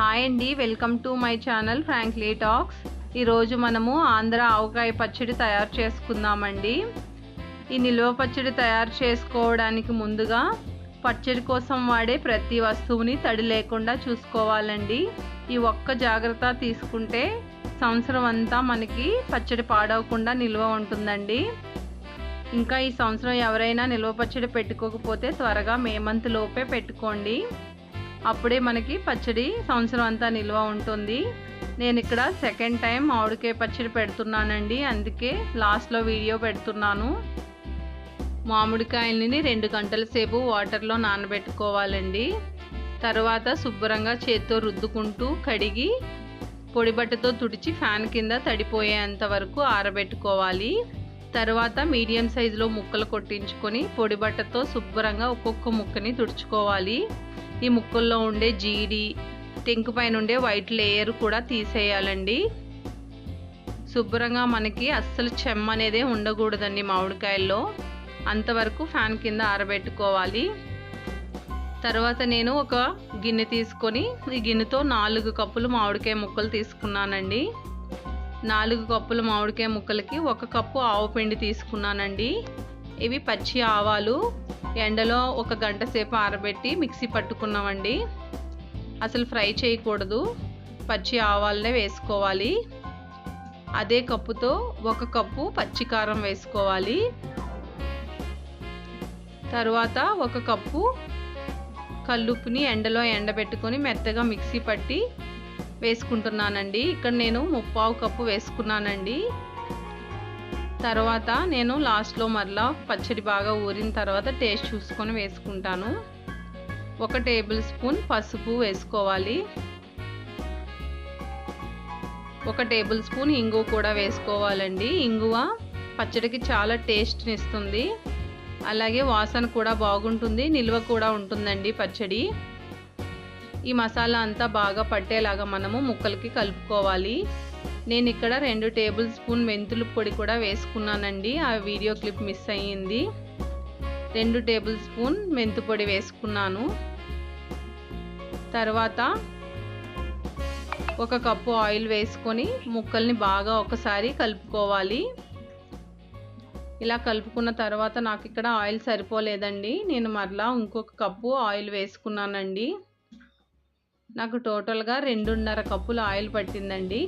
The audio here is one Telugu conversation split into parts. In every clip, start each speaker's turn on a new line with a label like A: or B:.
A: హాయ్ అండి welcome to my channel Frankly Talks. ఈరోజు మనము ఆంధ్ర ఆవకాయ పచ్చడి తయారు చేసుకుందామండి. ఈ నిల్వ పచ్చడి తయారు చేసుకోవడానికి ముందుగా పచ్చడి కోసం వాడే ప్రతి వస్తువుని తడి లేకుండా చూసుకోవాలండి. ఈ ఒక్క జాగ్రత్త తీసుకుంటే సంవత్సరం అంతా మనకి పచ్చడి పాడవకుండా నిల్వ ఉంటుందండి. ఇంకా ఈ సంవత్సరం ఎవరైనా నిల్వ పచ్చడి పెట్టుకోకపోతే త్వరగా మే మంత్ లోపే పెట్టుకోండి. అప్పుడే మనకి పచ్చడి సంవత్సరం అంతా నిల్వ ఉంటుంది. నేను ఇక్కడ సెకండ్ టైం మామిడికాయ పచ్చడి పెడుతున్నానండి. అందుకే లాస్ట్లో వీడియో పెడుతున్నాను. మామిడికాయలని రెండు గంటల సేపు వాటర్లో నానబెట్టుకోవాలండి. తర్వాత శుభ్రంగా చేత్తో రుద్దుకుంటూ కడిగి పొడి బట్టతో తుడిచి ఫ్యాన్ కింద తడిపోయేంత వరకు ఆరబెట్టుకోవాలి. తర్వాత మీడియం సైజులో ముక్కలు కొట్టించుకొని పొడి బట్టతో శుభ్రంగా ఒక్కొక్క ముక్కని తుడుచుకోవాలి. ఈ ముక్కల్లో ఉండే జీడి టెంకు పైన ఉండే వైట్ లేయర్ కూడా తీసేయాలండి. శుభ్రంగా మనకి అస్సలు చెమ్మ అనేదే ఉండకూడదండి మామిడికాయల్లో. అంతవరకు ఫ్యాన్ కింద ఆరబెట్టుకోవాలి. తర్వాత నేను ఒక గిన్నె తీసుకొని ఈ గిన్నెతో నాలుగు కప్పులు మామిడికాయ ముక్కలు తీసుకున్నానండి. నాలుగు కప్పులు మామిడికాయ ముక్కలకి ఒక కప్పు ఆవు పిండి తీసుకున్నానండి. ఇవి పచ్చి ఆవాలు ఎండలో ఒక గంట సేపు ఆరబెట్టి మిక్సీ పట్టుకున్నామండి. అసలు ఫ్రై చేయకూడదు. పచ్చి ఆవాలనే వేసుకోవాలి. అదే కప్పుతో ఒక కప్పు పచ్చి కారం వేసుకోవాలి. తర్వాత ఒక కప్పు కల్లుప్పుని ఎండలో ఎండబెట్టుకొని మెత్తగా మిక్సీ పట్టి వేసుకుంటున్నానండి. ఇక్కడ నేను ముప్పావు కప్పు వేసుకున్నానండి. తర్వాత నేను లాస్ట్లో మరలా పచ్చడి బాగా ఊరిన తర్వాత టేస్ట్ చూసుకొని వేసుకుంటాను. ఒక టేబుల్ స్పూన్ పసుపు వేసుకోవాలి. ఒక టేబుల్ స్పూన్ ఇంగువ కూడా వేసుకోవాలండి. ఇంగువ పచ్చడికి చాలా టేస్ట్ని ఇస్తుంది. అలాగే వాసన కూడా బాగుంటుంది నిల్వ కూడా ఉంటుందండి పచ్చడి. ఈ మసాలా అంతా బాగా పట్టేలాగా మనము ముక్కలకి కలుపుకోవాలి. నేను ఇక్కడ రెండు టేబుల్ స్పూన్ మెంతుల పొడి కూడా వేసుకున్నానండి. ఆ వీడియో క్లిప్ మిస్ అయ్యింది. రెండు టేబుల్ స్పూన్ మెంతు పొడి వేసుకున్నాను. తర్వాత ఒక కప్పు ఆయిల్ వేసుకొని ముక్కల్ని బాగా ఒకసారి కలుపుకోవాలి. ఇలా కలుపుకున్న తర్వాత నాకు ఇక్కడ ఆయిల్ సరిపోలేదండి. నేను మరలా ఇంకొక కప్పు ఆయిల్ వేసుకున్నానండి. నాకు టోటల్గా రెండున్నర కప్పులు ఆయిల్ పట్టిందండి.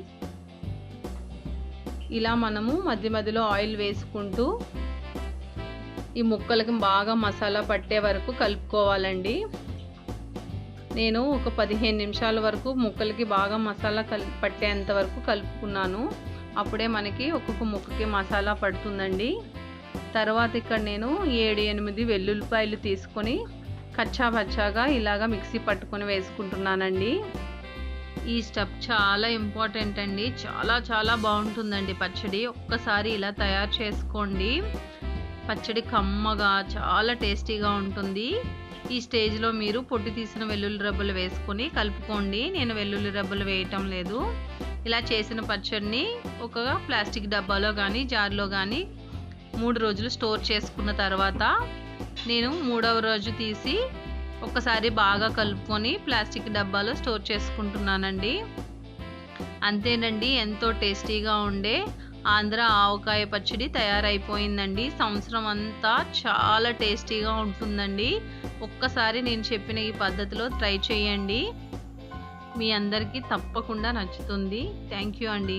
A: ఇలా మనము మధ్య మధ్యలో ఆయిల్ వేసుకుంటూ ఈ ముక్కలకి బాగా మసాలా పట్టే వరకు కలుపుకోవాలండి. నేను ఒక పదిహేను నిమిషాల వరకు ముక్కలకి బాగా మసాలా కల్ పట్టేంత వరకు కలుపుకున్నాను. అప్పుడే మనకి ఒక్కొక్క ముక్కకి మసాలా పడుతుందండి. తర్వాత ఇక్కడ నేను ఏడు ఎనిమిది వెల్లుల్లిపాయలు తీసుకొని కచ్చా పచ్చాగా ఇలాగా మిక్సీ పట్టుకొని వేసుకుంటున్నానండి. ఈ స్టెప్ చాలా ఇంపార్టెంట్ అండి. చాలా చాలా బాగుంటుందండి పచ్చడి. ఒక్కసారి ఇలా తయారు చేసుకోండి. పచ్చడి కమ్మగా చాలా టేస్టీగా ఉంటుంది. ఈ స్టేజ్లో మీరు పొట్టి తీసిన వెల్లుల్లి రబ్బలు వేసుకొని కలుపుకోండి. నేను వెల్లుల్లి రబ్బలు వేయటం లేదు. ఇలా చేసిన పచ్చడిని ఒక ప్లాస్టిక్ డబ్బాలో కానీ జార్లో కానీ మూడు రోజులు స్టోర్ చేసుకున్న తర్వాత నేను మూడవ రోజు తీసి ఒకసారి బాగా కలుపుకొని ప్లాస్టిక్ డబ్బాలో స్టోర్ చేసుకుంటున్నానండి. అంతేనండి ఎంతో టేస్టీగా ఉండే ఆంధ్ర ఆవకాయ పచ్చడి తయారైపోయిందండి. సంవత్సరం అంతా చాలా టేస్టీగా ఉంటుందండి. ఒక్కసారి నేను చెప్పిన ఈ పద్ధతిలో ట్రై చేయండి. మీ అందరికీ తప్పకుండా నచ్చుతుంది. థ్యాంక్ యూ అండి.